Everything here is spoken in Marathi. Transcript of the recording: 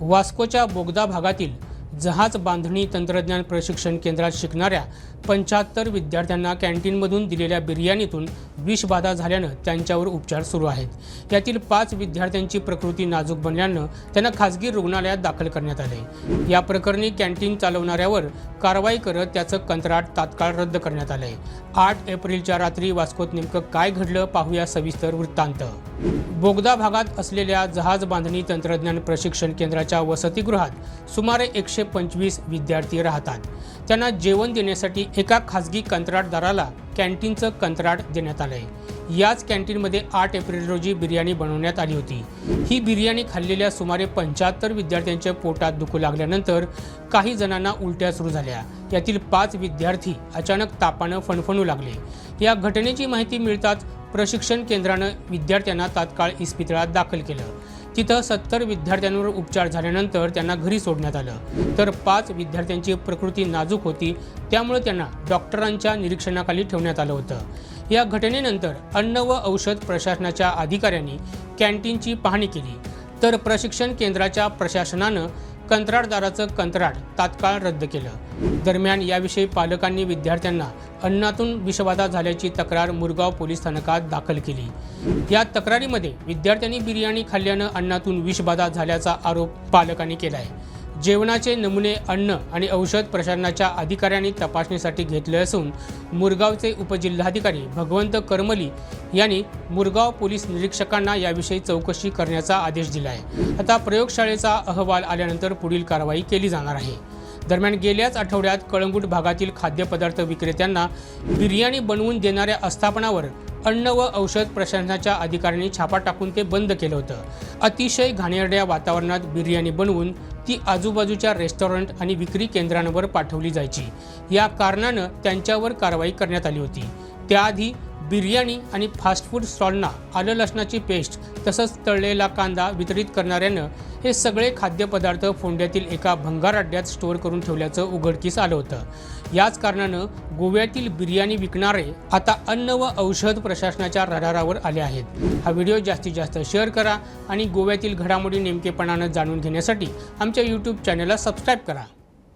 वास्कोच्या बोगदा भागातील जहाज बांधणी तंत्रज्ञान प्रशिक्षण केंद्रात शिकणाऱ्या पंच्याहत्तर विद्यार्थ्यांना कॅन्टीनमधून दिलेल्या बिर्याणीतून विषबाधा झाल्यानं त्यांच्यावर उपचार सुरू आहेत. यातील पाच विद्यार्थ्यांची प्रकृती नाजूक बनल्यानं त्यांना खासगी रुग्णालयात दाखल करण्यात आले. या प्रकरणी कॅन्टीन चालवणाऱ्यावर कारवाई करत त्याचं कंत्राट तात्काळ रद्द करण्यात आलंय. आठ एप्रिलच्या रात्री वास्कोत नेमकं काय घडलं पाहूया सविस्तर वृत्तांत. बोगदा भागात असलेल्या जहाज बांधणी तंत्रज्ञान प्रशिक्षण केंद्राच्या वसतिगृहात सुमारे एकशे पंचवीस विद्यार्थी राहतात. त्यांना जेवण देण्यासाठी एका खासगी कंत्राटदाराला कॅन्टीनचं कंत्राट देण्यात आलंय. याच कॅन्टीनमध्ये आठ एप्रिल रोजी बिर्याणी बनवण्यात आली होती. ही बिर्याणी खाल्लेल्या सुमारे पंच्याहत्तर विद्यार्थ्यांच्या पोटात दुखू लागल्यानंतर काही जणांना उलट्या सुरू झाल्या. यातील पाच विद्यार्थी अचानक तापानं फणफणू लागले. या घटनेची माहिती मिळताच प्रशिक्षण केंद्रानं विद्यार्थ्यांना तात्काळ इस्पितळात दाखल केलं. तिथं सत्तर विद्यार्थ्यांवर उपचार झाल्यानंतर त्यांना घरी सोडण्यात आलं. तर पाच विद्यार्थ्यांची प्रकृती नाजूक होती त्यामुळे त्यांना डॉक्टरांच्या निरीक्षणाखाली ठेवण्यात आलं होतं. या घटनेनंतर अन्न व औषध प्रशासनाच्या अधिकाऱ्यांनी कॅन्टीनची पाहणी केली. तर प्रशिक्षण केंद्राच्या प्रशासनानं कंत्राटदाराचं कंत्राट तात्काळ रद्द केलं. दरम्यान याविषयी पालकांनी विद्यार्थ्यांना अन्नातून विषबाधा झाल्याची तक्रार मुरगाव पोलीस स्थानकात दाखल केली. या तक्रारीमध्ये विद्यार्थ्यांनी बिर्याणी खाल्ल्यानं अन्नातून विषबाधा झाल्याचा आरोप पालकांनी केला आहे जेवणाचे नमुने अन्न आणि औषध प्रशासनाच्या अधिकाऱ्यांनी तपासणीसाठी घेतले असून मुरगावचे उपजिल्हाधिकारी भगवंत करमली यांनी मुरगाव पोलीस निरीक्षकांना याविषयी चौकशी करण्याचा आदेश दिला आहे. आता प्रयोगशाळेचा अहवाल आल्यानंतर पुढील कारवाई केली जाणार आहे. दरम्यान गेल्याच आठवड्यात कळंगूट भागातील खाद्यपदार्थ विक्रेत्यांना बिर्याणी बनवून देणाऱ्या आस्थापनावर अन्न व औषध प्रशासनाच्या अधिकाऱ्यांनी छापा टाकून ते बंद केलं होतं. अतिशय घाणेरड्या वातावरणात बिर्याणी बनवून ती आजूबाजूच्या रेस्टॉरंट आणि विक्री केंद्रांवर पाठवली जायची. या कारणानं त्यांच्यावर कारवाई करण्यात आली होती. त्याआधी बिर्याणी आणि फास्ट फूड स्टॉलना आलं लसणाची पेस्ट तसंच तळलेला कांदा वितरित करणाऱ्यानं हे सगळे खाद्यपदार्थ फोंड्यातील एका भंगार अड्ड्यात स्टोअर करून ठेवल्याचं उघडकीस आलं होतं. याच कारणानं गोव्यातील बिर्याणी विकणारे आता अन्न व औषध प्रशासनाच्या रडारावर आले आहेत. हा व्हिडिओ जास्तीत जास्त शेअर करा आणि गोव्यातील घडामोडी नेमकेपणानं जाणून घेण्यासाठी आमच्या यूट्यूब चॅनलला सबस्क्राईब करा.